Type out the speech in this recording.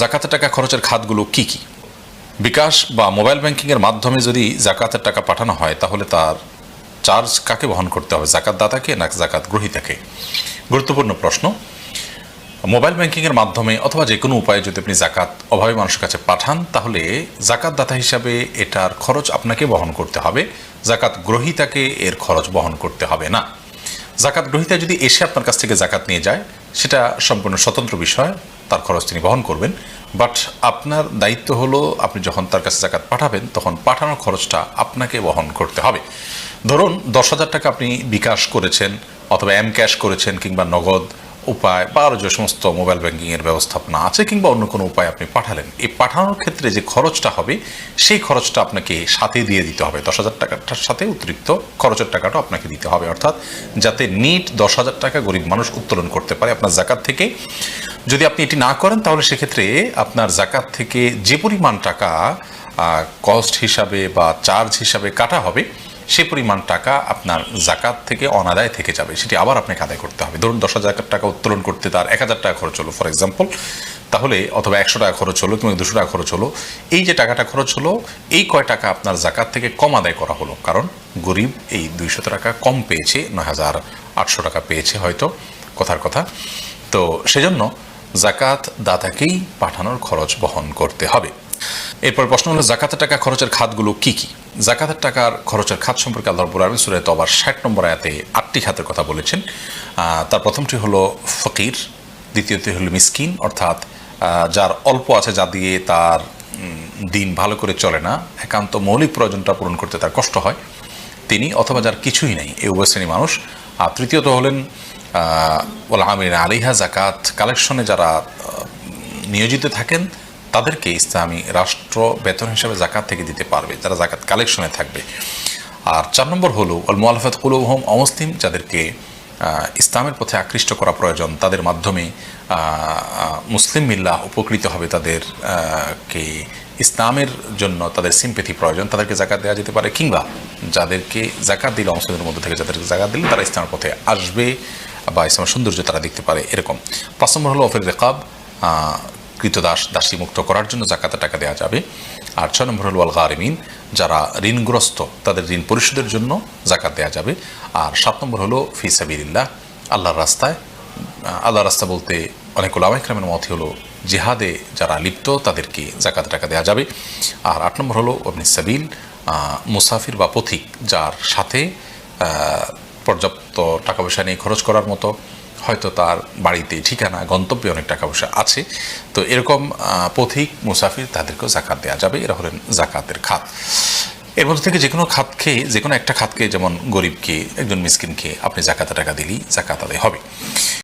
জাকাতের টাকা খরচের খাতগুলো কি কি? বিকাশ বা মোবাইল ব্যাংকিংয়ের মাধ্যমে যদি জাকাতের টাকা পাঠানো হয়, তাহলে তার চার্জ কাকে বহন করতে হবে? জাকাত দাতাকে না জাকাত গ্রহীতাকে গুরুত্বপূর্ণ প্রশ্ন। মোবাইল ব্যাংকিংয়ের মাধ্যমে অথবা যে কোনো উপায়ে যদি আপনি জাকাত অভাবী মানুষের কাছে পাঠান, তাহলে জাকাত দাতা হিসাবে এটার খরচ আপনাকে বহন করতে হবে। জাকাত গ্রহীতাকে এর খরচ বহন করতে হবে না। জাকাত গ্রহীতা যদি এসে আপনার কাছ থেকে জাকাত নিয়ে যায়, সেটা সম্পূর্ণ স্বতন্ত্র বিষয়। তার খরচ তিনি বহন করবেন। বাট আপনার দায়িত্ব হলো, আপনি যখন তার কাছে জাকাত পাঠাবেন, তখন পাঠানোর খরচটা আপনাকে বহন করতে হবে। ধরুন, দশ হাজার টাকা আপনি বিকাশ করেছেন, অথবা এম ক্যাশ করেছেন কিংবা নগদ উপায় বা আরও যে সমস্ত মোবাইল ব্যাংকিংয়ের ব্যবস্থাপনা আছে কিংবা অন্য কোনো উপায় আপনি পাঠালেন, এই পাঠানোর ক্ষেত্রে যে খরচটা হবে, সেই খরচটা আপনাকে সাথে দিয়ে দিতে হবে। দশ হাজার টাকাটার সাথে অতিরিক্ত খরচের টাকাটা আপনাকে দিতে হবে। অর্থাৎ যাতে নিট দশ হাজার টাকা গরিব মানুষ উত্তোলন করতে পারে আপনার জাকাত থেকে। যদি আপনি এটি না করেন, তাহলে সেক্ষেত্রে আপনার জাকাত থেকে যে পরিমাণ টাকা কস্ট হিসাবে বা চার্জ হিসাবে কাটা হবে সে পরিমাণ টাকা আপনার জাকাত থেকে অনাদায় থেকে যাবে, সেটি আবার আপনাকে আদায় করতে হবে। ধরুন দশ হাজার টাকা উত্তোলন করতে তার এক হাজার টাকা খরচ হলো ফর এক্সাম্পল তাহলে অথবা একশো টাকা খরচ হলো কিংবা দুশো টাকা খরচ হলো, এই যে টাকাটা খরচ হলো, এই কয় টাকা আপনার জাকাত থেকে কম আদায় করা হলো। কারণ গরিব এই দুইশত টাকা কম পেয়েছে, নয় হাজার আটশো টাকা পেয়েছে হয়তো, কথার কথা। তো সেজন্য জাকাত দাতাকেই পাঠানোর খরচ বহন করতে হবে। এরপর প্রশ্ন হলো, জাকাতের টাকা খরচের খাতগুলো কি কি? জাকাতের টাকার খরচের খাত সম্পর্কে আল্লাহ রব্বুল আলমিন সুরায় ষাট নম্বর আয়াতে আটটি খাতের কথা বলেছেন। তার প্রথমটি হলো ফকির, দ্বিতীয়টি হলো মিসকিন, অর্থাৎ যার অল্প আছে যা দিয়ে তার দিন ভালো করে চলে না, একান্ত মৌলিক প্রয়োজনটা পূরণ করতে তার কষ্ট হয়। তিনি অথবা যার কিছুই নেই এই উভয় শ্রেণি মানুষ। আর তৃতীয়ত হলেন ওলা আমির আলিহা জাকাত। কালেকশনে যারা নিয়োজিত থাকেন তাদেরকে ইসলামী রাষ্ট্র বেতন হিসাবে জাকাত থেকে দিতে পারবে, যারা জাকাত কালেকশনে থাকবে। আর চার নম্বর হলো অল মোয়ালফাত হোম অমুসলিম, যাদেরকে ইসলামের পথে আকৃষ্ট করা প্রয়োজন, তাদের মাধ্যমে মুসলিম মিল্লা উপকৃত হবে তাদের কে ইসলামের জন্য তাদের সিম্পেথি প্রয়োজন, তাদেরকে জাকাত দেওয়া যেতে পারে, কিংবা যাদেরকে জাকাত দিলে অমুসলিমদের মধ্যে থেকে যাদেরকে জাকাত দিলে তারা ইসলামের পথে আসবে বা ইসলামের সৌন্দর্য তারা দেখতে পারে, এরকম। পাঁচ নম্বর হলো অফির রেকাব কৃতদাস দাসী মুক্ত করার জন্য জাকাতের টাকা দেওয়া যাবে। আর ছয় নম্বর হল আল গারিমিন, যারা ঋণগ্রস্ত, তাদের ঋণ পরিশোধের জন্য জাকাত দেওয়া যাবে। আর সাত নম্বর হলো ফি সাবিল্লাহ আল্লাহর রাস্তায়, আল্লাহর রাস্তা বলতে অনেক ওলামাইক্রামের মত হলো জিহাদে যারা লিপ্ত, তাদেরকে জাকাত টাকা দেওয়া যাবে। আর আট নম্বর হলো আপনি সাবিল মুসাফির বা পথিক, যার সাথে পর্যাপ্ত টাকা পয়সা নিয়ে খরচ করার মতো হয়তো তার বাড়িতে ঠিকানা, গন্তব্যে অনেক টাকা পয়সা আছে। তো এরকম পথিক মুসাফির তাদেরকেও জাকাত দেওয়া যাবে। এরা হলেন জাকাতের খাত। এর মধ্যে থেকে যে কোনো খেয়ে যে কোনো একটা খাতকে যেমন গরিবকে, একজন মিসকিনকে আপনি জাকাতে টাকা দিলেই জাকাত আদায় হবে।